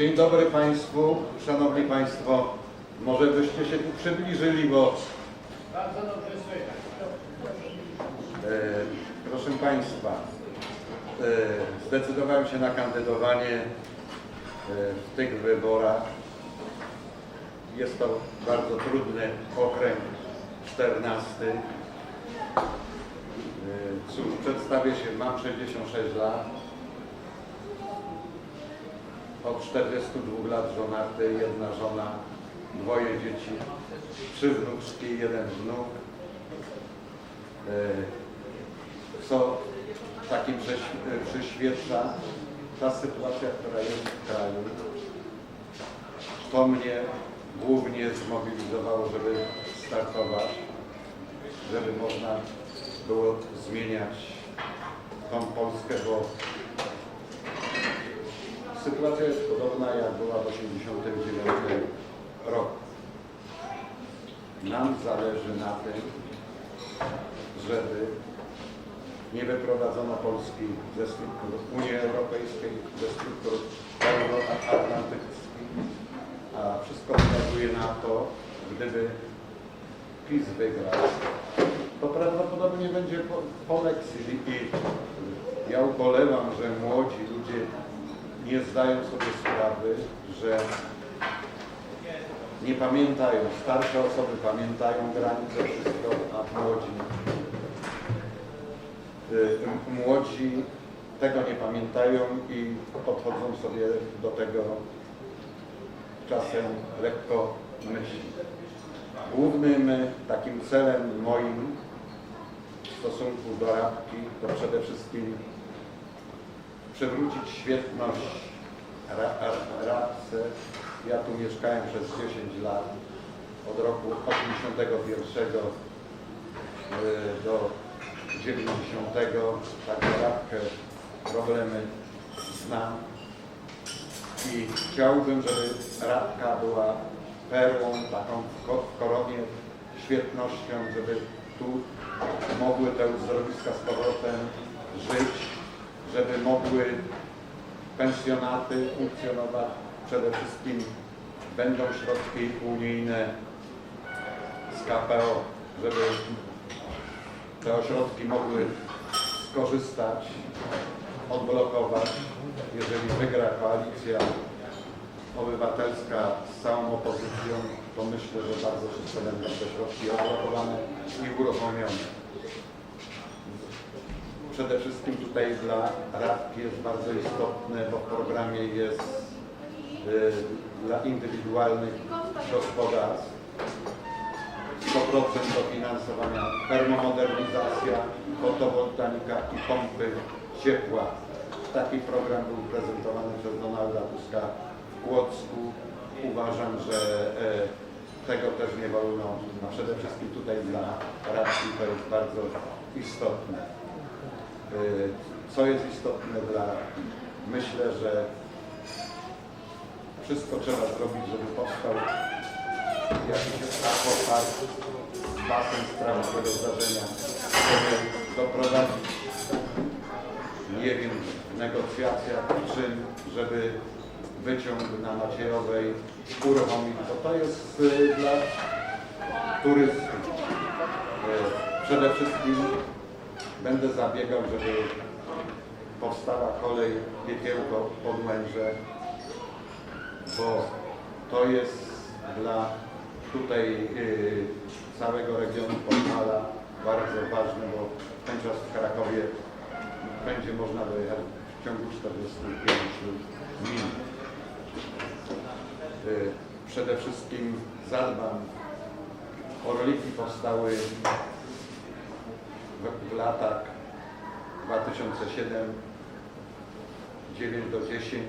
Dzień dobry Państwu, Szanowni Państwo. Może byście się tu przybliżyli, bo Bardzo dobrze słychać. e, proszę Państwa, e, zdecydowałem się na kandydowanie e, w tych wyborach. Jest to bardzo trudny okręg 14. E, Cóż, przedstawię się, mam 66 lat. Od 42 lat żonaty, jedna żona, dwoje dzieci, trzy wnuczki, jeden wnuk. E, Co takim e, przyświeca ta sytuacja, która jest w kraju. To mnie głównie zmobilizowało, żeby startować, żeby można było zmieniać tą Polskę, bo sytuacja jest podobna jak była w 1989 roku. Nam zależy na tym, żeby nie wyprowadzono Polski ze struktur Unii Europejskiej, ze struktur euroatlantyckich, a wszystko wskazuje na to, gdyby PiS wygrał, to prawdopodobnie będzie po, po i ja ubolewam, że młodzi ludzie nie zdają sobie sprawy, że nie pamiętają, starsze osoby pamiętają granice wszystko, a młodzi y, młodzi tego nie pamiętają i podchodzą sobie do tego czasem lekko myśli. Głównym y, takim celem moim w stosunku do Rabki to przede wszystkim przywrócić świetność ra, ra, Rabce. Ja tu mieszkałem przez 10 lat, od roku 81 y, do 90, także Rabkę problemy znam. I chciałbym, żeby Rabka była perłą taką w koronie, świetnością, żeby tu mogły te uzdrowiska z powrotem żyć, żeby mogły pensjonaty funkcjonować. Przede wszystkim będą środki unijne z KPO, żeby te ośrodki mogły skorzystać, odblokować. Jeżeli wygra koalicja obywatelska z całą opozycją, to myślę, że bardzo szybko będą te środki odblokowane i uruchomione. Przede wszystkim tutaj dla Radki jest bardzo istotne, bo w programie jest y, dla indywidualnych gospodarstw 100% dofinansowania, termomodernizacja, fotowoltaika i pompy ciepła. Taki program był prezentowany przez Donalda Tuska w Płocku. Uważam, że e, tego też nie wolno, przede wszystkim tutaj dla Radki to jest bardzo istotne. E, Co jest istotne dla Myślę, że wszystko trzeba zrobić, żeby powstał jakiś akwapark, basen sprawnego zdarzenia, żeby doprowadzić, nie wiem, w negocjacjach czym, żeby wyciąg na Maciejowej uruchomić, bo to jest y, dla turystów. Y, Przede wszystkim będę zabiegał, żeby powstała kolej Piekiełko Podłęże, bo to jest dla tutaj y, całego regionu Podhala bardzo ważne, bo ten czas w Krakowie będzie można dojechać w ciągu 45 minut. Y, Przede wszystkim zadbam, orliki powstały w, w latach 2007 9 do 10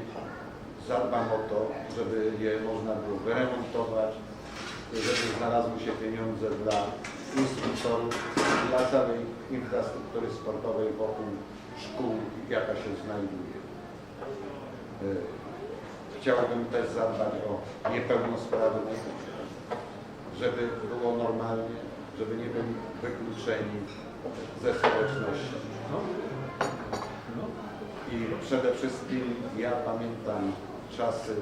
zadbam o to, żeby je można było wyremontować, żeby znalazły się pieniądze dla instruktorów, dla całej infrastruktury sportowej wokół szkół, jaka się znajduje. Y, Chciałbym też zadbać o niepełnosprawnych, żeby było normalnie, żeby nie byli wykluczeni ze społeczności. I przede wszystkim ja pamiętam czasy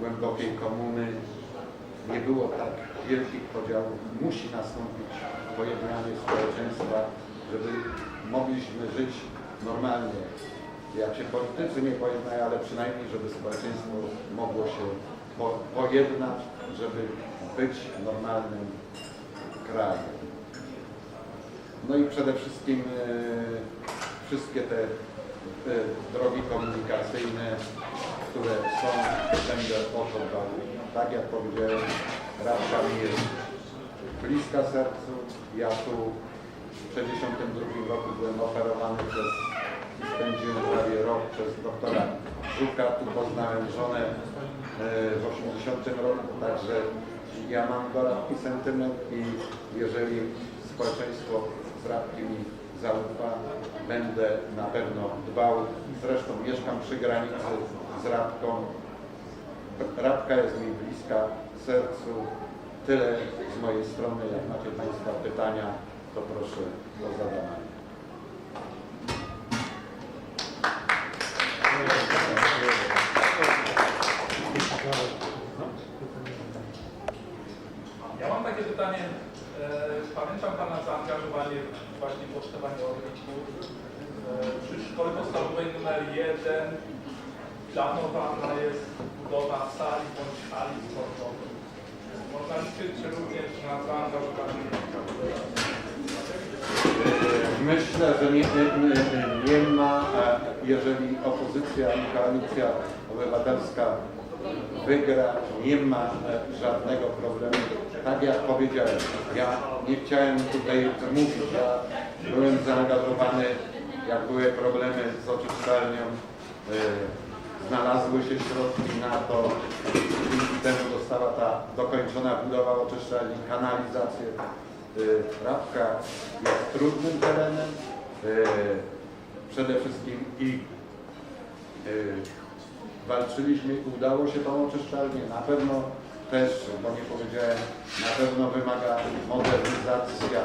głębokiej komuny nie było tak wielkich podziałów. Musi nastąpić pojednanie społeczeństwa, żeby mogliśmy żyć normalnie. Jak się politycy nie pojednają, ale przynajmniej, żeby społeczeństwo mogło się po, pojednać, żeby być normalnym krajem. No i przede wszystkim e, wszystkie te drogi komunikacyjne, które są, będę o to. Tak jak powiedziałem, Radka mi jest bliska sercu. Ja tu w 1962 roku byłem operowany przez i spędziłem prawie rok przez doktora Żuka. Tu poznałem żonę e, w 80 roku, także ja mam do Radki sentyment i jeżeli społeczeństwo z Radki mi zaufa, będę na pewno dbał. Zresztą mieszkam przy granicy z Radką. Radka jest mi bliska sercu. Tyle z mojej strony. Jak macie Państwa pytania, to proszę o zadanie. Ja mam takie pytanie. E, Pamiętam Pana zaangażowanie właśnie w powstawanie rolników. E, Przy szkole podstawowej 1 planowana jest budowa sali bądź hali sportowej. Można liczyć również na zaangażowanie Myślę, że nie, nie, nie, nie ma, e, jeżeli opozycja i koalicja obywatelska wygra, nie ma e, żadnego problemu. Tak jak powiedziałem, ja nie chciałem tutaj mówić, ja byłem zaangażowany, jak były problemy z oczyszczalnią, e, znalazły się środki na to, dzięki temu została ta dokończona budowa oczyszczalni, kanalizację. Y, Rabka jest trudnym terenem, y, przede wszystkim i y, walczyliśmy udało się tą oczyszczalnię. Na pewno też, bo nie powiedziałem, na pewno wymaga modernizacja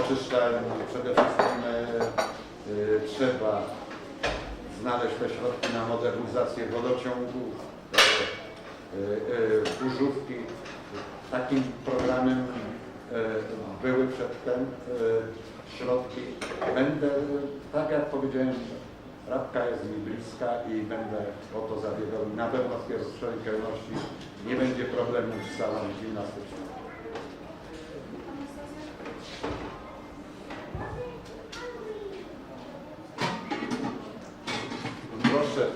oczyszczalni. Przede wszystkim y, y, trzeba znaleźć te środki na modernizację wodociągu, y, y, y, burzówki. Takim programem y, były przedtem y, środki. Będę, tak jak powiedziałem, Rabka jest mi bliska i będę o to zabiegał. Na pewno w pierwszej kolejności nie będzie problemu z salą gimnastyczną.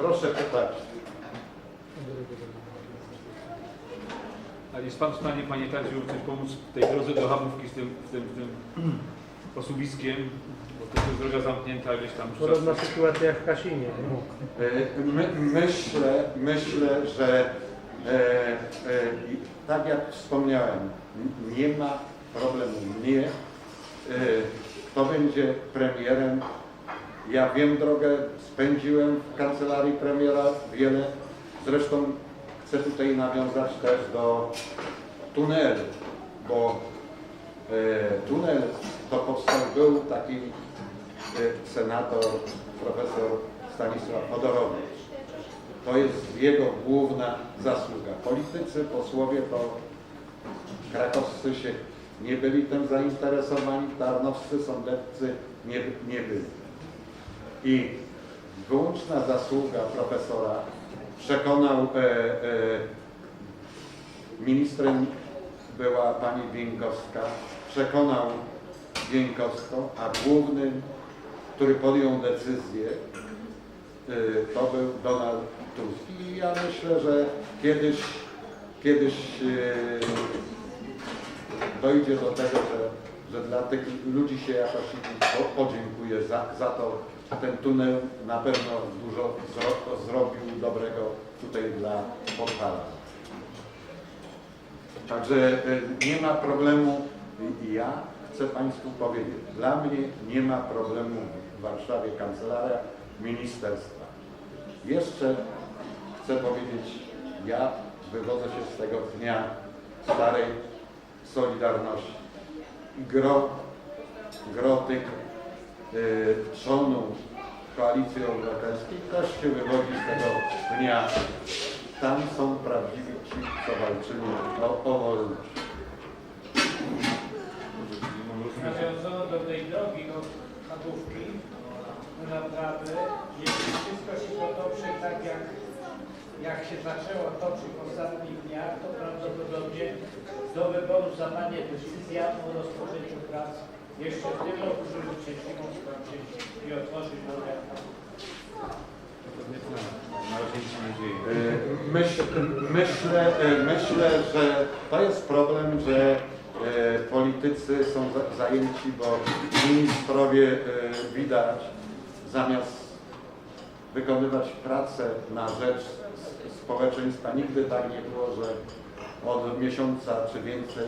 Proszę, pytać. A jest Pan w stanie, Panie Tadziu, coś pomóc w tej drodze do Hamówki z tym, z tym, z tym osuwiskiem? Bo to jest droga zamknięta gdzieś tam. Podobna sytuacja jak w Kasinie. E, My, myślę, myślę, że e, e, tak jak wspomniałem, nie ma problemu. Nie. E, kto będzie premierem? Ja wiem drogę, spędziłem w kancelarii premiera wiele. Zresztą chcę tutaj nawiązać też do tunelu, bo e, tunel to powstał, był taki e, senator, profesor Stanisław Podorowicz. To jest jego główna zasługa. Politycy, posłowie to krakowscy się nie byli tym zainteresowani, tarnowscy, sądeccy nie, nie byli. I wyłączna zasługa profesora przekonał, e, e, ministrem była pani Bieńkowska, przekonał Bieńkowską, a głównym, który podjął decyzję, y, to był Donald Tusk. I ja myślę, że kiedyś, kiedyś y, dojdzie do tego, że, że dla tych ludzi się jakoś po- podziękuje za, za to. Ten tunel na pewno dużo zro, zrobił dobrego tutaj dla Podhala. Także y, nie ma problemu i- ja chcę Państwu powiedzieć, dla mnie nie ma problemu w Warszawie kancelaria ministerstwa. Jeszcze chcę powiedzieć, ja wywodzę się z tego dnia starej Solidarności. Gro, gro tych y, Koalicji Obywatelskiej też się wywodzi z tego dnia. Tam są prawdziwi ci, co walczyli o, o wolność. Nawiązując do tej drogi od Chatówki do naprawy, jeśli wszystko się potoczy tak jak, jak się zaczęło toczyć w ostatnich dniach, to prawdopodobnie do wyboru zapadnie decyzja o rozpoczęciu prac jeszcze w tym roku, i otworzyć Myśl, myślę, y, myślę, że to jest problem, że y, politycy są za- zajęci, bo ministrowie y, widać zamiast wykonywać pracę na rzecz społeczeństwa. Nigdy tak nie było, że od miesiąca czy więcej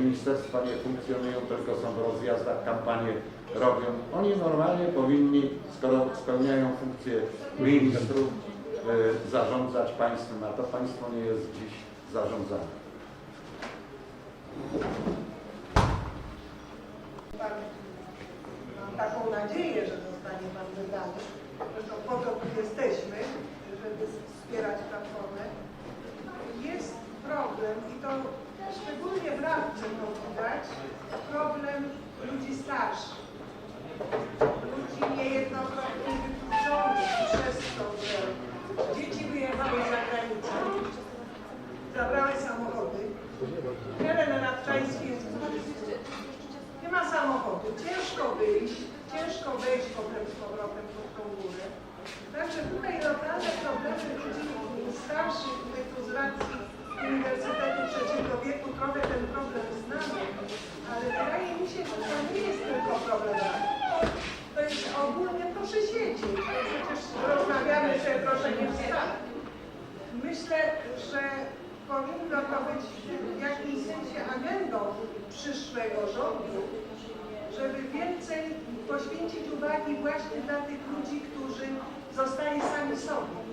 ministerstwa nie funkcjonują, tylko są w rozjazdach, kampanie robią. Oni normalnie powinni, skoro spełniają funkcję ministrów, y, zarządzać państwem, a to państwo nie jest dziś zarządzane. Mam taką nadzieję, że zostanie Pan wydany. Zresztą po to tu jesteśmy, żeby wspierać platformę. Jest problem i to szczególnie w Radce to widać, problem ludzi starszych. Ludzi niejednokrotnie wykluczonych przez to, że dzieci wyjechały za granicę, zabrały samochody. Teren radczański jest. Nie ma samochodu, ciężko wyjść, ciężko wejść potem z powrotem pod tą górę. Także tutaj lokalne problemy ludzi starszych, tu z racji Uniwersytetu Trzeciego Wieku trochę ten problem znamy, ale wydaje mi się, że to nie jest tylko problem. To jest ogólnie, proszę siedzieć, przecież rozmawiamy, że proszę nie wstać. Myślę, że powinno to być w jakimś sensie agendą przyszłego rządu, żeby więcej poświęcić uwagi właśnie dla tych ludzi, którzy zostali sami sobie.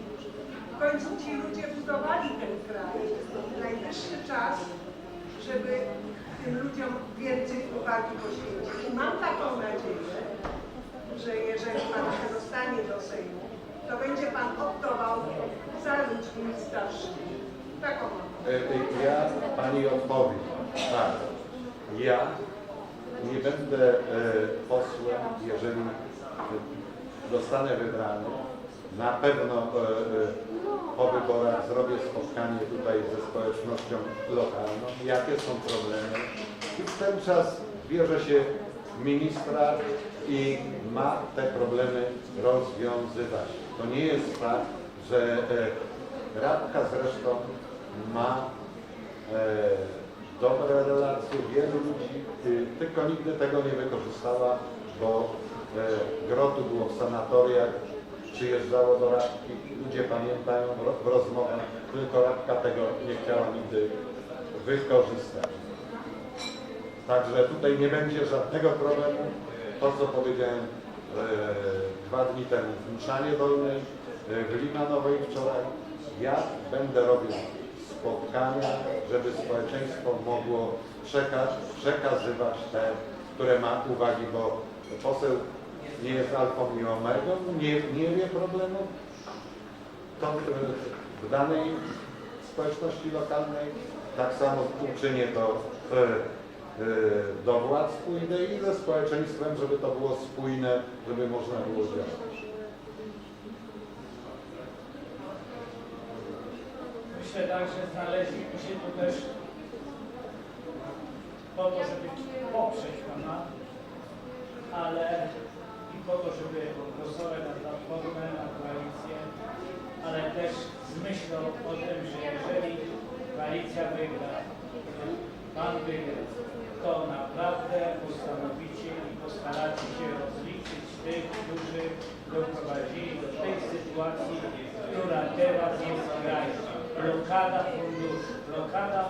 Końcu ci ludzie budowali ten kraj. Najwyższy czas, żeby tym ludziom więcej uwagi poświęcić. I mam taką nadzieję, że jeżeli Pan się dostanie do Sejmu, to będzie Pan optował za ludźmi starszymi. Taką mam. Y, Ja Pani odpowiem. Tak. Ja nie będę y, posłem, jeżeli zostanę wybrany. Na pewno y, po wyborach zrobię spotkanie tutaj ze społecznością lokalną. Jakie są problemy? I w ten czas bierze się ministra i ma te problemy rozwiązywać. To nie jest tak, że e, Radka zresztą ma e, dobre relacje, wielu ludzi, y, tylko nigdy tego nie wykorzystała, bo e, grotu było w sanatoriach, przyjeżdżało do Radki, ludzie pamiętają w rozmowach, tylko Radka tego nie chciała nigdy wykorzystać. Także tutaj nie będzie żadnego problemu. To, co powiedziałem e, dwa dni temu w Mszanie Dolnej, e, w Limanowej wczoraj, ja będę robił spotkania, żeby społeczeństwo mogło przekaz, przekazywać te, które ma uwagi, bo poseł nie jest alfą i omegą, nie, nie wie problemów, to e, w danej społeczności lokalnej tak samo uczynię to w, e, do władz pójdę i ze społeczeństwem, żeby to było spójne, żeby można było działać. Myślę tak, że znaleźliśmy się tu też po to, żeby poprzeć Pana, ale po to, żeby głosować na platformę, na koalicję, ale też z myślą o tym, że jeżeli koalicja wygra, Pan wygra, to naprawdę postanowicie i postaracie się rozliczyć tych, którzy doprowadzili do tej sytuacji, która teraz jest w kraju. Blokada funduszy, blokada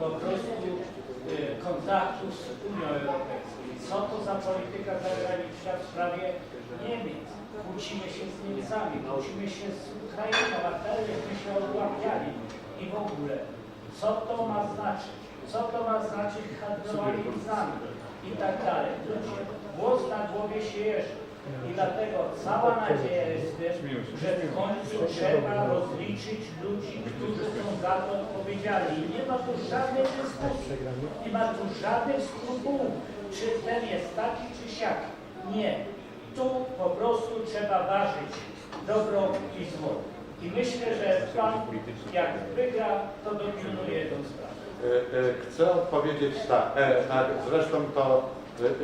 po prostu y, kontaktów z Unią Europejską. Co to za polityka zagraniczna w sprawie Niemiec? Kłócimy się z Niemcami, kłócimy się z Ukrainą, a teraz się odłapiali. I w ogóle, co to ma znaczyć? Co to ma znaczyć handlowanie widzami i tak dalej. Ludzie, włos na głowie się jeży. I dlatego cała nadzieja jest się. że w końcu trzeba rozliczyć ludzi, którzy są za to odpowiedzialni. I nie ma tu żadnej dyskusji, nie ma tu żadnych skrupułów, czy ten jest taki, czy siaki. Nie. Tu po prostu trzeba ważyć dobro i zło. I myślę, że Pan, jak wygra, to dominuje tą sprawę. E, e, Chcę odpowiedzieć tak, e, zresztą to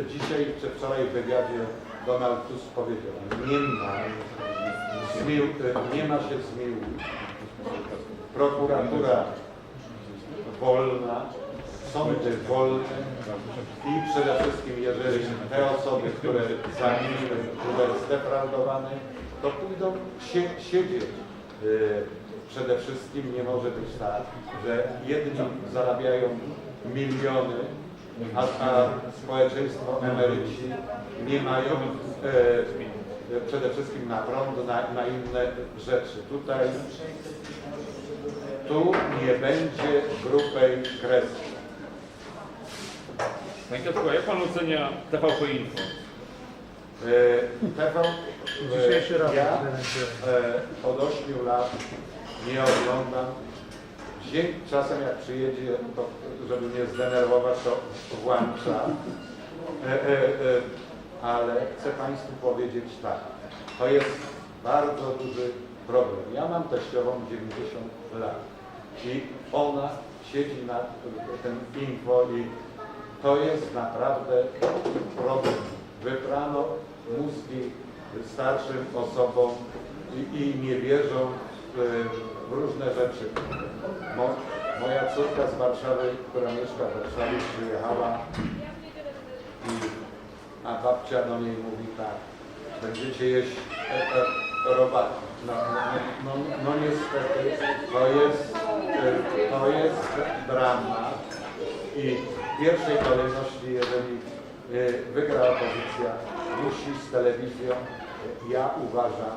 dzisiaj czy wczoraj w wywiadzie Donald Tusk powiedział, nie ma, zmił, nie ma się zmiłuj. Prokuratura wolna, sądy wolne i przede wszystkim jeżeli te osoby, które zamieniły budżet zdefraudowany, to pójdą sie, siedzieć. E, Przede wszystkim nie może być tak, że jedni zarabiają miliony, a, a społeczeństwo, emeryci nie mają e, przede wszystkim na prąd, na, na inne rzeczy. Tutaj tu nie będzie grubej kreski. Panie Kacku, a jak Pan ocenia TVP Info? E, TV, Dzisiejszy e, raport ja e, od 8 lat nie oglądam. Dzień czasem jak przyjedzie, to żeby mnie zdenerwować, to włącza. E, e, e, ale chcę Państwu powiedzieć tak, to jest bardzo duży problem. Ja mam teściową 90 lat i ona siedzi na tym info i to jest naprawdę problem. Wyprano mózgi starszym osobom i, i nie wierzą w, różne rzeczy. Mo, moja córka z Warszawy, która mieszka w Warszawie, przyjechała i, a babcia do niej mówi tak, będziecie jeść e, e, robaki. No, no, no, no niestety to jest, e, to jest drama i w pierwszej kolejności, jeżeli e, wygra opozycja, musi z telewizją, ja uważam,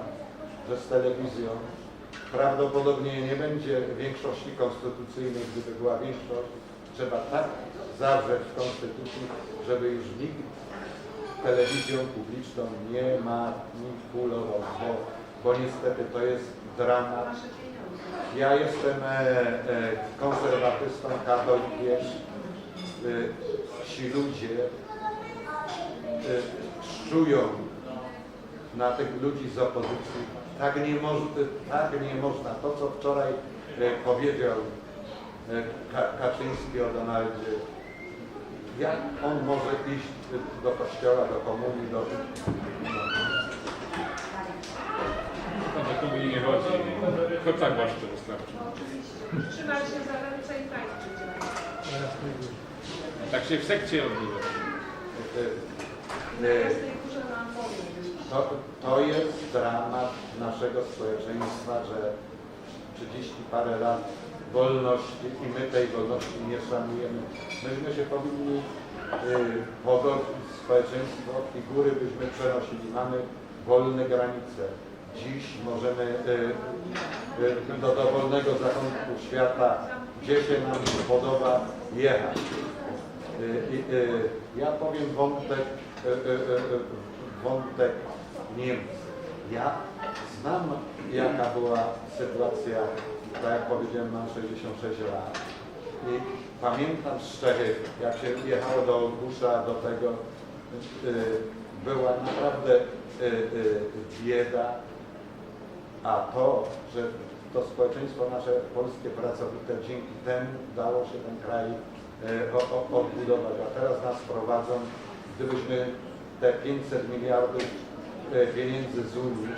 że z telewizją prawdopodobnie nie będzie większości konstytucyjnej, gdyby była większość, trzeba tak zawrzeć w konstytucji, żeby już nikt telewizją publiczną nie manipulował, bo, bo niestety to jest dramat. Ja jestem e, e, konserwatystą, katolikiem. Ci ludzie e, szczują na tych ludzi z opozycji. Tak nie, moż, tak nie można. To, co wczoraj e, powiedział e, Ka Kaczyński o Donaldzie, jak on może iść do kościoła, do komunii, do... Do klubu nie chodzi. Choć tak właśnie wystarczy. Trzymać się za ręce i tańczyć. Tak się w sekcie odbywa. E. To, to jest dramat naszego społeczeństwa, że 30 parę lat wolności i my tej wolności nie szanujemy. Myśmy się powinni y, pogodzić, społeczeństwo i góry byśmy przenosili. Mamy wolne granice. Dziś możemy y, y, do dowolnego zakątku świata, gdzie się nam podoba, jechać. Y, y, ja powiem wątek, y, wątek Niemcy. Ja znam jaka była sytuacja, tak jak powiedziałem, mam 66 lat. I pamiętam z Czechy, jak się jechało do Olkusza, do tego, była naprawdę bieda, a to, że to społeczeństwo nasze polskie pracowite, dzięki temu dało się ten kraj e, odbudować. A teraz nas prowadzą, gdybyśmy te 500 miliardów e, pieniędzy z Unii,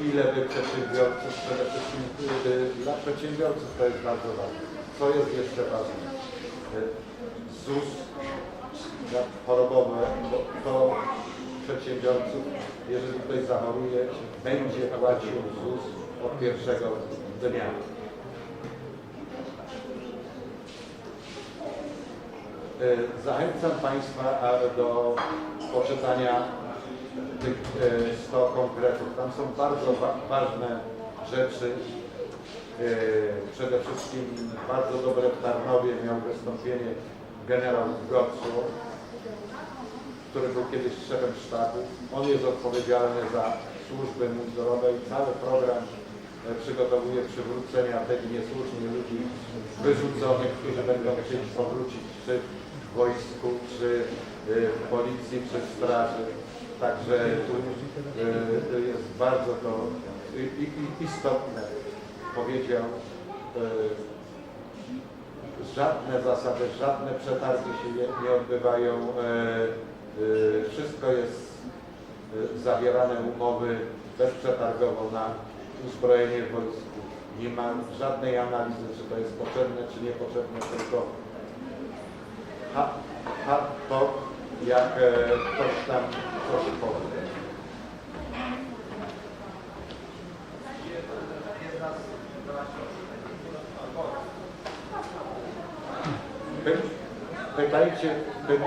ile by przedsiębiorców, przede wszystkim e, dla przedsiębiorców to jest bardzo ważne. Co jest jeszcze ważne? E, ZUS chorobowe, bo to przedsiębiorców, jeżeli ktoś zachoruje, będzie płacił ZUS od pierwszego dnia. E, Zachęcam Państwa do poczytania tych e, 100 konkretów. Tam są bardzo wa ważne rzeczy. E, Przede wszystkim bardzo dobre w Tarnowie miał wystąpienie generał Gocu. który był kiedyś szefem sztabu. On jest odpowiedzialny za służby mundurowe i cały program e, przygotowuje przywrócenia tych niesłusznych ludzi wyrzuconych, którzy będą chcieli powrócić czy wojsku, czy e, w policji, w straży. Także tu e, jest bardzo to istotne, powiedział, e, żadne zasady, żadne przetargi się nie, nie odbywają. Wszystko jest zawierane umowy bezprzetargowo na uzbrojenie wojsku. Nie ma żadnej analizy, czy to jest potrzebne, czy niepotrzebne, tylko ha, ha, to jak e, ktoś tam coś powie. Py, pytajcie, py,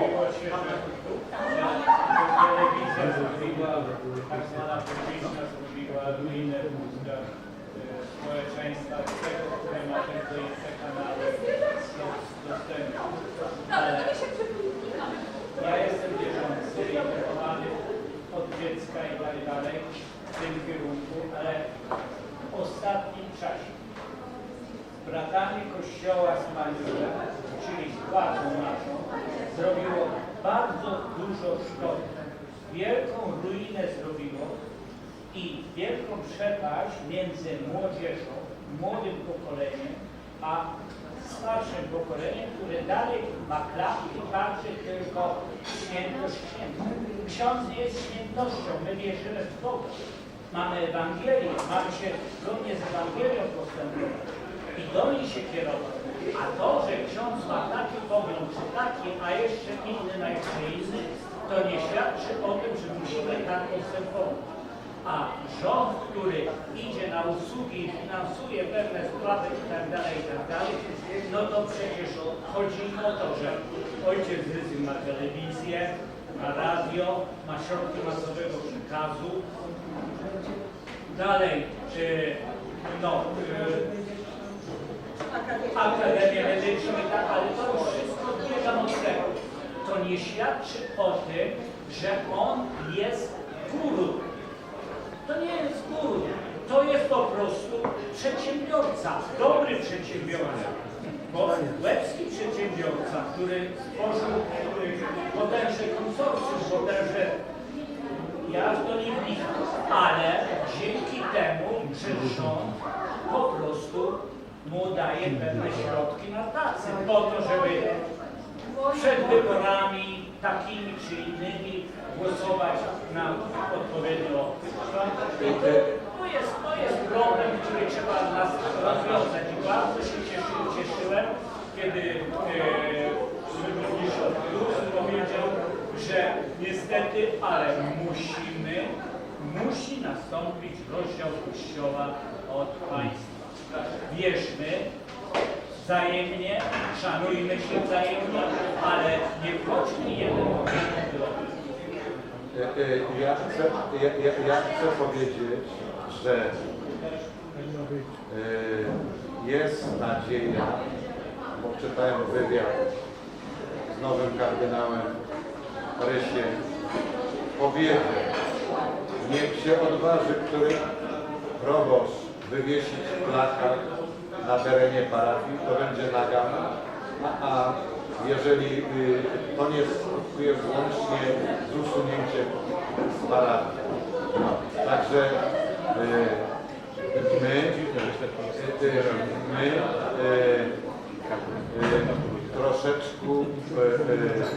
telewizja zrobiła, tak zwana publiczna zrobiła społeczeństwa, tego, które ma tylko inne kanały do- dostępu. Ale ja jestem wierzący i wychowany od dziecka i tak dalej w tym kierunku, ale w ostatnim czasie bratanie Kościoła z Mariuszem, czyli z władzą naszą, zrobiło bardzo dużo szkody. Wielką ruinę zrobiło i wielką przepaść między młodzieżą, młodym pokoleniem, a starszym pokoleniem, które dalej ma klapki, patrzy tylko świętość księdza. Ksiądz jest świętością, my wierzymy w Boga. Mamy Ewangelię, mamy się zgodnie z Ewangelią postępować i do niej się kierować. A to, że ksiądz ma taki pogląd, czy taki, a jeszcze inny na jeszcze inny, to nie świadczy o tym, że musimy tak postępować. A rząd, który idzie na usługi i finansuje pewne sprawy i tak dalej, i tak dalej, no to przecież chodzi o to, że ojciec Ryzy ma telewizję, ma radio, ma środki masowego przekazu, dalej, y, no, y, Akademię Medyczną i tak, ale to już wszystko odbiegam od tego. To nie świadczy o tym, że on jest guru. To nie jest guru. To jest po prostu przedsiębiorca, dobry przedsiębiorca. Bo łebski przedsiębiorca, który stworzył potężne konsorcjum, potężne ja w to nie wnikam, ale dzięki temu, że rząd po prostu mu daje pewne środki na pracę, po to, żeby przed wyborami takimi czy innymi głosować na odpowiednio. I to, to, jest, to jest problem, który trzeba nas rozwiązać. I bardzo się cieszy, cieszyłem, kiedy e, burmistrz Plus powiedział, że niestety, ale musimy, musi nastąpić rozdział Kościoła od państwa. Wierzmy, wzajemnie, szanujmy się wzajemnie, ale nie wchodźmy jeden w drogę. E, Ja chcę, ja, ja, ja chcę powiedzieć, że e, jest nadzieja, bo czytałem wywiad z nowym kardynałem Rysiem, powiedział, niech się odważy który proboszcz wywiesić plakat na terenie parafii, to będzie nagana, a, a jeżeli y, to nie skutkuje wyłącznie z usunięciem z. No, także y, my, y, my y, troszeczkę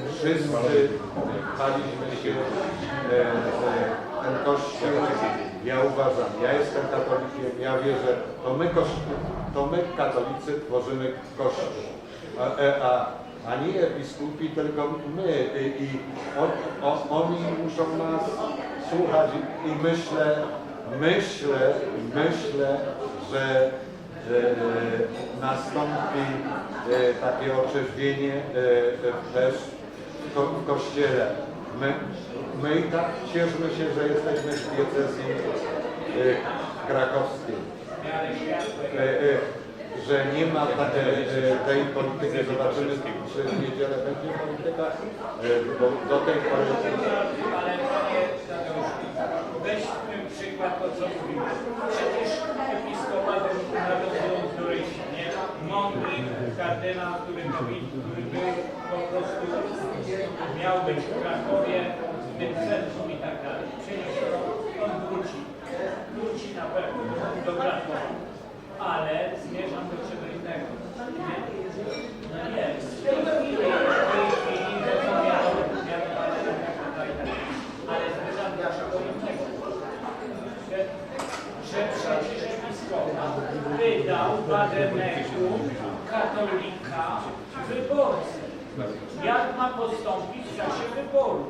wszyscy paliśmy się y, ten kościół. Ja uważam, ja jestem katolikiem, ja wierzę, to my, kościół, to my katolicy tworzymy kościół. A, e, a, a nie biskupi, tylko my. I, i on, on, oni muszą nas słuchać i myślę, myślę, myślę, że e, nastąpi e, takie otrzeźwienie e, też w, ko, w Kościele. My, my i tak cieszmy się, że jesteśmy w diecezji krakowskiej. W że nie ma ta- e, tej polityki. Zobaczymy, czy w niedzielę będzie polityka, e, bo do tej pory... Ale panie Tadeuszu, weźmy przykład to, co mówimy. Przecież episkopat narodu któryś, nie? Mądry kardynał, który, który był po prostu, miał być w Krakowie, w tym centrum i tak dalej. Przeniesiono, on wróci. Wróci na pewno do Krakowa. Ale zmierzam do czego innego. No nie, w tej chwili, tej chwili. Ale przecież episkopat wydał Bademeku katolika wyborcy. Jak ma postąpić w czasie wyboru?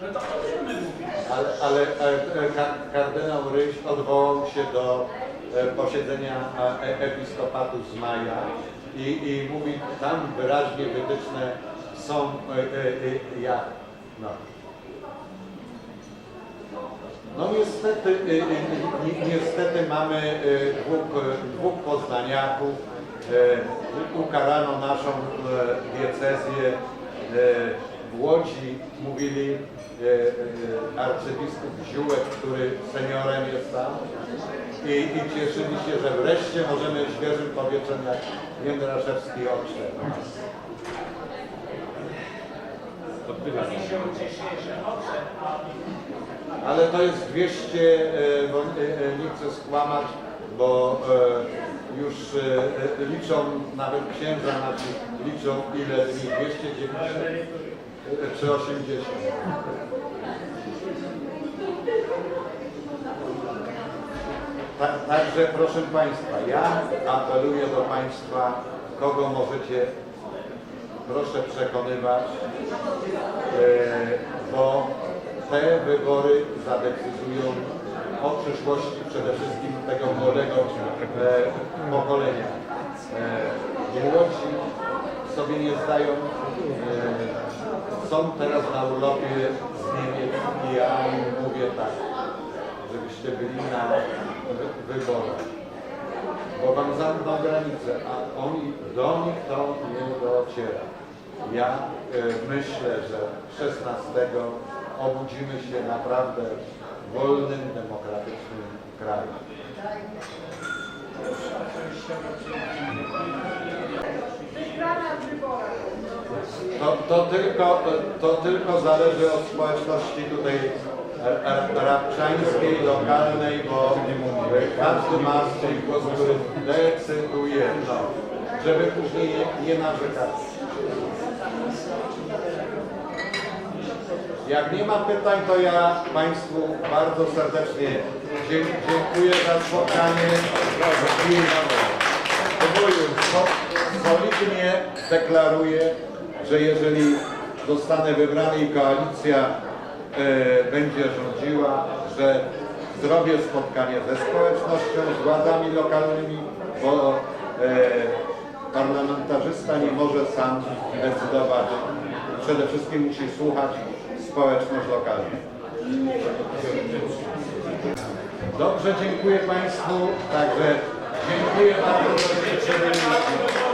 Że to o czym my mówimy? Ale, ale e, e, ka- kardynał Ryś odwołał się do posiedzenia e, episkopatu z maja i, i mówi, tam wyraźnie wytyczne są e, e, e, jak. No. No niestety, ni- niestety mamy dwóch, dwóch poznaniaków. Ukarano naszą diecezję. W Łodzi mówili y, y, arcybiskup Ziółek, który seniorem jest tam. I, I cieszyli się, że wreszcie możemy świeżym powietrzem jak Jędraszewski odszedł. Ale to jest 200, e, bo e, e, nie chcę skłamać, bo e, już e, e, liczą, nawet księża nasi liczą ile dni, 290 e, czy 80. Ta, także proszę Państwa, ja apeluję do Państwa, kogo możecie, proszę przekonywać, e, bo te wybory zadecydują o przyszłości przede wszystkim tego młodego e, pokolenia. E, młodzi sobie nie zdają, są teraz na urlopie z Niemiec i ja im mówię tak, żebyście byli na wy- wyborach bo wam zamkną granicę, a oni, do nich to nie dociera. Ja e, myślę, że 16 obudzimy się naprawdę w wolnym, demokratycznym kraju. To, to, tylko, to tylko zależy od społeczności tutaj ra- ra- rabczańskiej, lokalnej, bo każdy ma swój głos, który decyduje, no, żeby później nie, nie narzekać. Jak nie ma pytań, to ja Państwu bardzo serdecznie dziękuję za spotkanie. I solidnie deklaruję, że jeżeli zostanę wybrany i koalicja e, będzie rządziła, że zrobię spotkanie ze społecznością, z władzami lokalnymi, bo e, parlamentarzysta nie może sam decydować. Przede wszystkim musi słuchać społeczność lokalną. Dobrze, dziękuję Państwu. Także dziękuję bardzo za życzenie.